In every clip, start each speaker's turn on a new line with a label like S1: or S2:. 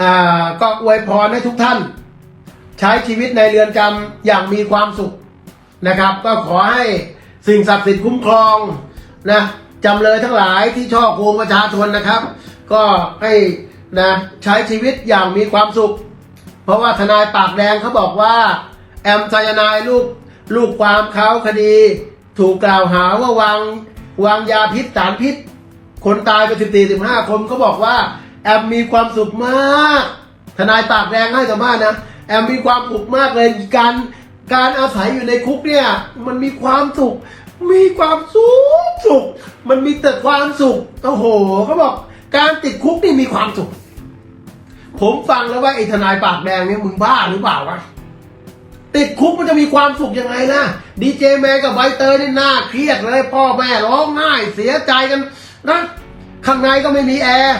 S1: อ่าก็อวยพรให้ทุกท่าน ใช้ชีวิตในเรือนจำอย่างมีความสุขนะครับ ก็ขอให้สิ่งศักดิ์สิทธิ์คุ้มครองนะจำเลยทั้งหลายที่ช่อโกงประชาชนนะครับ ก็ให้นะใช้ชีวิตอย่างมีความสุข เพราะว่าทนายปากแดงเขาบอกว่า แอมไซยานายลูกลูกความเขาคดี ถูกกล่าวหาว่าวางวางยาพิษสารพิษ คนตายไปสิบสี่สิบห้าคนเขาบอกว่า แอมมีความสุขมาก ทนายปากแดงให้สับมภาษณ์นะ แอมมีความสุขมากเลยการการอาศัยอยู่ในคุกเนี่ย มันมีความสุข มีความสุขสุข มันมีแต่ความสุขโอ้โหเขาบอก การติดคุกนี่มีความสุข ผมฟังแล้วว่าไอ้ทนายปากแดงเนี่ยมึงบ้าหรือเปล่าวะติดคุกมันจะมีความสุขยังไงนะดีเจแมนกับใบเตยนี่น่าเครียดเลย พ่อแม่ร้องไห้เสียใจกันนะข้างในก็ไม่มีแอร์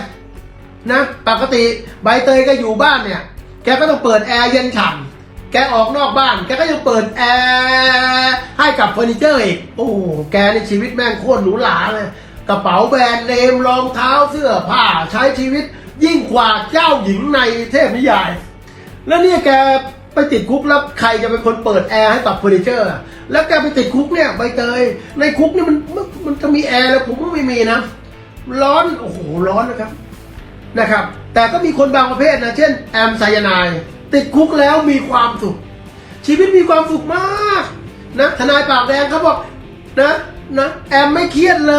S1: นะปกติใบเตยก็อยู่บ้านเนี่ย แกก็ต้องเปิดแอร์เย็นฉ่ำแกออกนอกบ้าน แกก็ยังเปิดแอร์ให้กับเฟอร์นิเจอร์อีก โอ้แกในชีวิตแม่งโคตรหรูหราเลยกระเป๋าแบรนด์เนมรองเท้าเสื้อผ้าใช้ชีวิตยิ่งกว่าเจ้าหญิงในเทพนิยาย แล้วเนี่ยแกไปติดคุกแล้วใครจะเป็นคนเปิดแอร์ให้กับเฟอร์นิเจอร์ แล้วแกไปติดคุกเนี่ยใบเตย ในคุกเนี่ยมันมันจะมีแอร์แล้วผมก็ไม่มีนะ ร้อน โอ้โห ร้อนนะครับ นะครับ แต่ก็มีคนบางประเภทนะเช่นแอมไซยานายติดคุกแล้วมีความสุข ชีวิตมีความสุขมากนะทนายปากแดงเขาบอกนะนะแอมไม่เครียดเล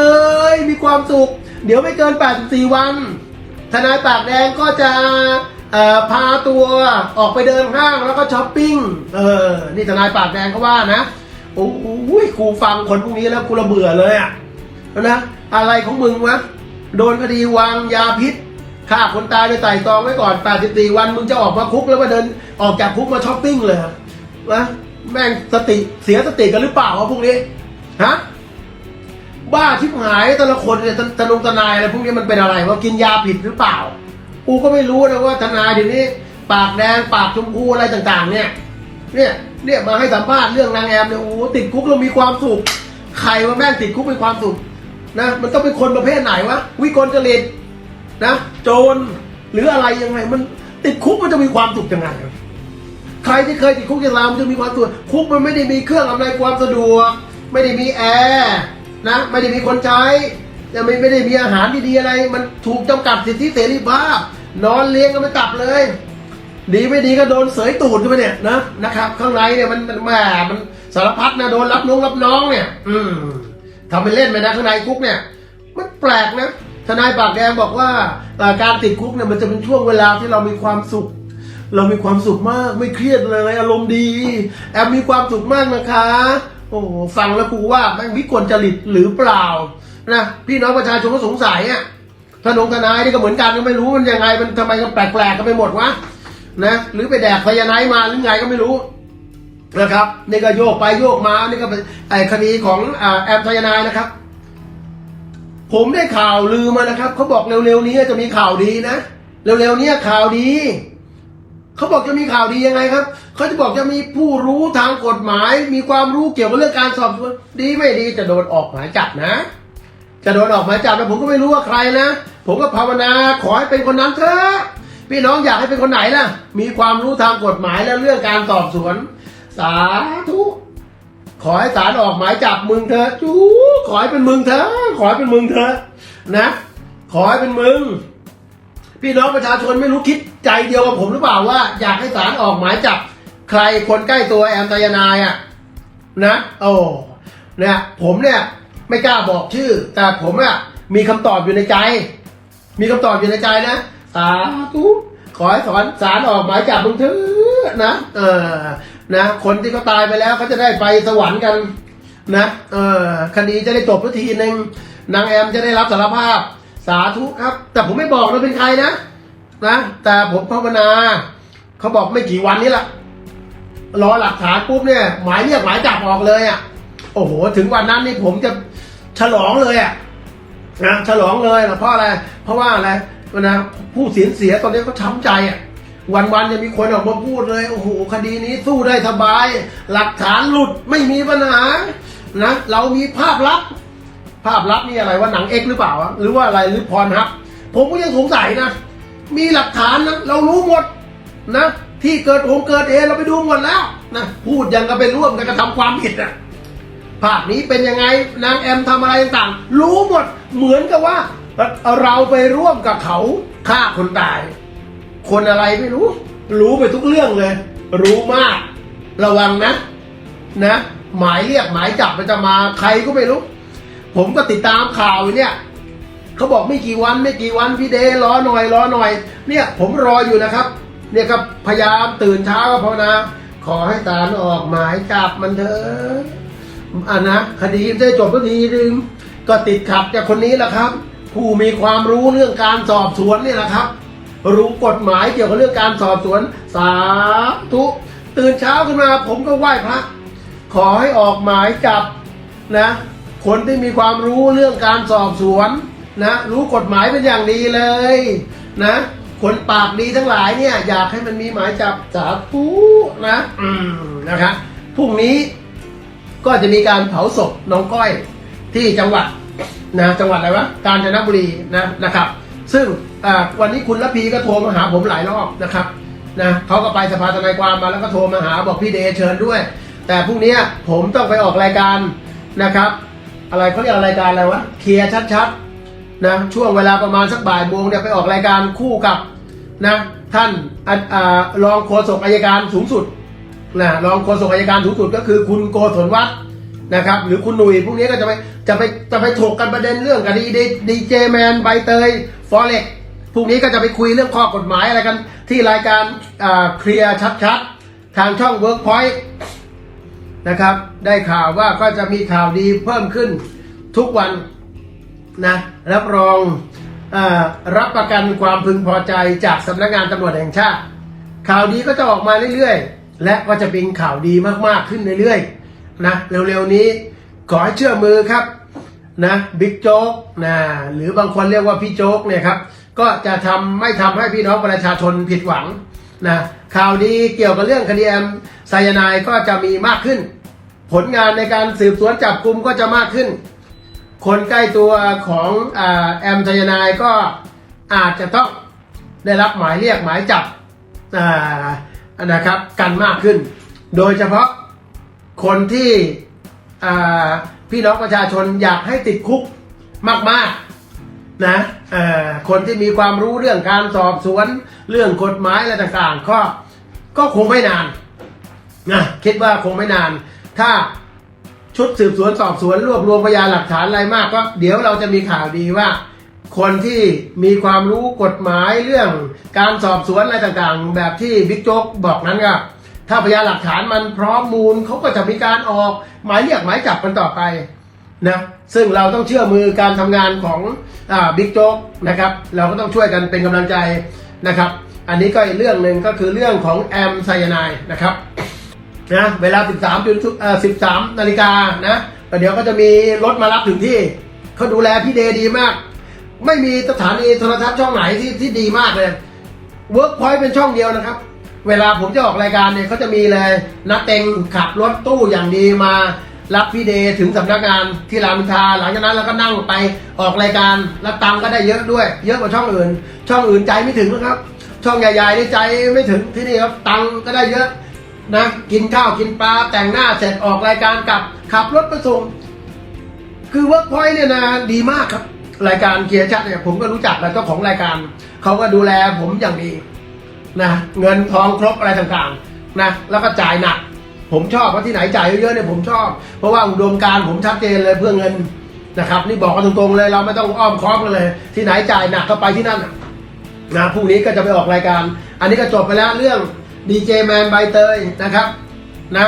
S1: ยมีความสุข เดี๋ยวไม่เกิน 84 วัน ทนายปากแดงก็จะพาตัวออกไปเดินห้างแล้วก็ช้อปปิ้งเออนี่ทนายปากแดงเขาว่านะโอ้ยครูฟังคนพวกนี้แล้วกูระเบื่อเลยอะนะอะไรของมึงวะโดนคดีวางยาพิษ ฆ่าคนตายไปไต่ตองไว้ก่อน 84 วันมึงจะออกมาคุกแล้วมาเดินออกจากคุกมาช้อปปิ้งเลยเหรอวะแม่งสติเสียสติกันหรือเปล่าวะพวกนี้ฮะบ้าชิบหายแต่ละคนเนี่ยทนงทนายอะไรพวกนี้มันเป็นอะไรว่ากินยาผิดหรือเปล่า กูก็ไม่รู้นะว่าทนายเดี๋ยวนี้ ปากแดงปากชมพูอะไรต่างๆ เนี่ย เนี่ยเนี่ยมาให้สัมภาษณ์เรื่องนางแอมเนี่ยโอ้ติดคุกแล้วมีความสุขใครว่าแม่งติดคุกมีความสุขนะมันต้องเป็นคนประเภทไหนวะวิกลจริต นะโจรหรืออะไรยังไงมันติดคุกมันจะมีความสุขยังไงวะใครที่เคยติดคุกอย่างรามันจะมีความสุขคุกมันไม่ได้มีเครื่องอำนวยความสะดวก ไม่ได้มีแอร์นะไม่ได้มีคนใช้ยังไม่ไม่ได้มีอาหารดีๆอะไร มันถูกจำกัดสิทธิเสรีภาพ นอนเลี้ยงก็ไม่กลับเลย ดีไม่ดีก็โดนเสยตูดขึ้นไปเนี่ยนะนะครับ ข้างในเนี่ยมันมันแหมมันสารพัดนะโดนรับน้องรับน้องเนี่ย อืมทำเป็นเล่นไปนะข้างในคุกเนี่ย มันแปลกนะ ทนายปากแดงบอกว่าการติดคุกเนี่ยมันจะเป็นช่วงเวลาที่เรามีความสุข เรามีความสุขมากไม่เครียดเลยอารมณ์ดี แอมมีความสุขมากนะคะ โอ้ฟังแล้วกูว่าแม่งวิกลจริตหรือเปล่านะพี่น้องประชาชนก็สงสัยอะทนงทนายนี่ก็เหมือนกันก็ไม่รู้มันยังไงมันทำไมมันแปลกๆกันไปหมดวะนะหรือไปแดกไฟยานท์มาหรือไงก็ไม่รู้นะครับนี่ก็โยกไปโยกมานี่ก็เป็นไอ้คดีของอแอมไซยานายนะครับ ผมได้ข่าวลือมานะครับเขาบอกเร็วๆนี้จะมีข่าวดีนะเร็วๆนี้ข่าวดีเขาบอกจะมีข่าวดียังไงครับเขาจะบอกจะมีผู้รู้ทางกฎหมาย มีความรู้เกี่ยวกับเรื่องการสอบสวนดีไม่ดีจะโดนออกหมายจับนะ จะโดนออกหมายจับแล้วผมก็ไม่รู้ว่าใครนะผมก็ภาวนาขอให้เป็นคนนั้นเถอะพี่น้องอยากให้เป็นคนไหนล่ะ มีความรู้ทางกฎหมายและเรื่องการสอบสวน สาธุ ขอให้ศาลออกหมายจับมึงเถอะจูขอให้เป็นมึงเถอะขอให้เป็นมึงเถอะนะ ขอให้เป็นมึง พี่น้องประชาชนไม่รู้คิดใจเดียวกับผมหรือเปล่าว่า อยากให้ศาลออกหมายจับ ใครคนใกล้ตัวแอมตายนายอะนะโอ้เนี่ยผมเนี่ย ไม่กล้าบอกชื่อ แต่ผมอะมีคำตอบอยู่ในใจ มีคำตอบอยู่ในใจนะสาธุขอให้สอนศาลออกหมายจับมึงเถอะ นะเออนะคนที่เขาตายไปแล้วเขาจะได้ไปสวรรค์กันนะเออคดีจะได้จบสักทีหนึ่งนางแอมจะได้รับสารภาพสาธุครับ แต่ผมไม่บอกนะเป็นใครนะนะแต่ผมภาวนาเขาบอกไม่กี่วันนี้แหละรอหลักฐานปุ๊บเนี่ย หมายเรียกหมายจับออกเลยอะ โอ้โห ถึงวันนั้นนี่ผมจะฉลองเลยอะนะฉลองเลยนะเพราะอะไร เพราะว่าอะไรนะผู้เสียเสียตอนนี้เขาช้ำใจอะ วันๆจะมีคนออกมาพูดเลยโอ้โหคดีนี้สู้ได้สบาย หลักฐานหลุดไม่มีปัญหานะเรามีภาพลับ ภาพลับนี่อะไรว่าหนังเอ็กซ์หรือเปล่า หรือว่าอะไรหรือพรฮับ ผมก็ยังสงสัยนะ มีหลักฐานนะเรารู้หมดนะ ที่เกิดหงเกิดเหตุเราไปดูหมดแล้วนะพูดยังก็ไปร่วมกันกระทำความผิดนะภาพนี้เป็นยังไงนางแอมทำอะไรต่างๆรู้หมดเหมือนกับว่าเราไปร่วมกับเขาฆ่าคนตาย คนอะไรไม่รู้ รู้ไปทุกเรื่องเลย รู้มาก ระวังนะ นะ หมายเรียกหมายจับมันจะมาใครก็ไม่รู้ ผมก็ติดตามข่าวอยู่เนี่ยเขาบอกไม่กี่วันไม่กี่วันพี่เดรอหน่อยรอหน่อย เนี่ย ผมรออยู่นะครับ เนี่ยครับพยายามตื่นเช้าก็ภาวนาขอให้ศาลออกหมายจับมันเถอะอะนะคดีได้จบสักทีนึงก็ติดขัดจากคนนี้แหละครับ ผู้มีความรู้เรื่องการสอบสวนเนี่ยแหละครับ รู้กฎหมายเกี่ยวกับเรื่องการสอบสวนสาธุตื่นเช้าขึ้นมาผมก็ไหว้พระขอให้ออกหมายจับนะคนที่มีความรู้เรื่องการสอบสวนนะรู้กฎหมายเป็นอย่างดีเลยนะคนปากดีทั้งหลายเนี่ยอยากให้มันมีหมายจับสาธุนะอืมนะครับพรุ่งนี้ก็จะมีการเผาศพน้องก้อยที่จังหวัดนะจังหวัดอะไรวะกาญจนบุรีนะนะครับ ซึ่งวันนี้คุณละพีก็โทรมาหาผมหลายรอบนะครับนะเขาก็ไปสภาทนายความมาแล้วก็โทรมาหาบอกพี่เดชเชิญด้วย แต่พรุ่งนี้ผมต้องไปออกรายการนะครับ อะไรเขาเรียกรายการอะไรวะเคลียร์ชัดๆนะช่วงเวลาประมาณสักบ่ายโมงเนี่ยไปออกรายการคู่กับนะท่านออรองโฆษกอายการสูงสุดนะรองโฆษกอายการสูงสุดก็คือคุณโกศลวัฒน์ นะครับ หรือคุณหนุ่ยพวกนี้ก็จะไปจะไปจะไปถกกันประเด็นเรื่องคดีดีเจแมนใบเตยฟอเร็กพรุ่งนี้ก็จะไปคุยเรื่องข้อกฎหมายอะไรกัน ที่รายการเคลียร์ชัดๆ ทางช่อง Workpoint นะครับ ได้ข่าวว่าก็จะมีข่าวดีเพิ่มขึ้นทุกวันนะรับรองอรับประกันความพึงพอใจจากสำนักงานตำรวจแห่งชาติ ข่าวดีก็จะออกมาเรื่อยๆ และก็จะเป็นข่าวดีมากๆขึ้นเรื่อยๆ นะเร็วๆนี้ขอให้เชื่อมือครับนะบิ๊กโจ๊กนะหรือบางคนเรียกว่าพี่โจ๊กเนี่ยครับก็จะทำไม่ทำให้พี่น้องประชาชนผิดหวังนะข่าวดีเกี่ยวกับเรื่องคดีแอมไซยานด์ก็จะมีมากขึ้น ผลงานในการสืบสวนจับกลุ่มก็จะมากขึ้น คนใกล้ตัวของอแอมไซยานด์ก็อาจจะต้องได้รับหมายเรียกหมายจับนะครับกันมากขึ้น โดยเฉพาะ คนที่พี่น้องประชาชนอยากให้ติดคุกมากๆนะคนที่มีความรู้เรื่องการสอบสวนเรื่องกฎหมายอะไรต่างๆ ก็ก็คงไม่นานนะคิดว่าคงไม่นาน ถ้าชุดสืบสวนสอบสวนรวบรวมพยานหลักฐานอะไรมากก็เดี๋ยวเราจะมีข่าวดีว่า คนที่มีความรู้กฎหมายเรื่องการสอบสวนอะไรต่างๆ แบบที่บิ๊กโจ๊กบอกนั้นก็ ถ้าพยานหลักฐานมันพร้อมมูลเขาก็จะมีการออกหมายเรียกหมายจับกันต่อไปนะซึ่งเราต้องเชื่อมือการทำงานของอบิ๊กโจ๊กนะครับเราก็ต้องช่วยกันเป็นกำลังใจนะครับ อันนี้ก็อีกเรื่องหนึ่งก็คือเรื่องของแอมไซยาไนด์นะครับนะเวลา 13จุดเอ่อ13นาฬิกานะแต่เดี๋ยวก็จะมีรถมารับถึงที่เขาดูแลพี่เดย์ดีมาก ไม่มีสถานีโทรทัศน์ช่องไหนที่ที่ดีมากเลย Workpoint เป็นช่องเดียวนะครับ เวลาผมจะออกรายการเนี่ยเขาจะมีเลยนักเต็งขับรถตู้อย่างดีมารับพี่เดย์ถึงสำนักงานที่รามอินทราหลังจากนั้นเราก็นั่งไปออกรายการแล้วตังก็ได้เยอะด้วย เยอะกว่าช่องอื่น ช่องอื่นใจไม่ถึงนะครับ ช่องใหญ่ๆนี่ใจไม่ถึงที่นี่ครับตังก็ได้เยอะนะกินข้าวกินปลาแต่งหน้าเสร็จออกรายการกลับขับรถไปส่งคือเวิร์กพอยต์เนี่ยนะดีมากครับ รายการเคียร์ชัดเนี่ยผมก็รู้จักแล้วเจ้าของรายการเขาก็ดูแลผมอย่างดี นะเงินทองครบอะไรต่างๆนะแล้วก็จ่ายหนัก ผมชอบเพราะที่ไหนจ่ายเยอะๆเนี่ยผมชอบ เพราะว่าอุดมการผมชัดเจนเลยเพื่อเงินนะครับนี่บอกกันตรงๆเลยเราไม่ต้องอ้อมค้อมกันเลย ที่ไหนจ่ายหนักก็ไปที่นั่นนะพรุ่งนี้ก็จะไปออกรายการ อันนี้ก็จบไปแล้วเรื่องดีเจแมนใบเตยนะครับนะ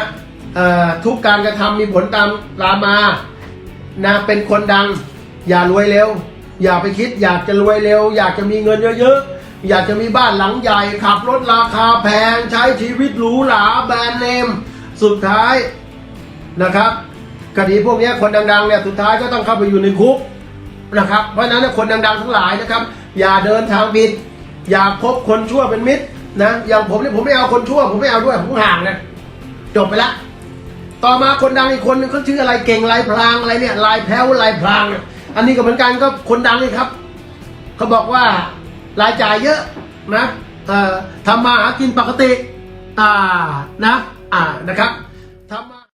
S1: ทุกการกระทำมีผลตามตามมานะเป็นคนดัง อย่ารวยเร็ว อย่าไปคิดอยากจะรวยเร็ว อยากจะมีเงินเยอะๆ อยากจะมีบ้านหลังใหญ่ขับรถราคาแพงใช้ชีวิตหรูหราแบรนด์เนม สุดท้ายนะครับคดีพวกนี้คนดังๆเนี่ยสุดท้ายก็ต้องเข้าไปอยู่ในคุกนะครับเพราะฉะนั้นคนดังๆทั้งหลายนะครับ อย่าเดินทางผิด อย่าคบคนชั่วเป็นมิตรนะอย่างผมเนี่ยผมไม่เอาคนชั่ว ผมไม่เอาด้วยผมห่างนะจบไปละต่อมาคนดังอีกคนนึงเขาชื่ออะไรเก่งลายพลางอะไรเนี่ยลายแพ้วลายพลาง อันนี้ก็เหมือนกันก็คนดังเลยครับเขาบอกว่า รายจ่ายเยอะนะเอ่อทำมาหากินปกติอ่านะอ่านะครับ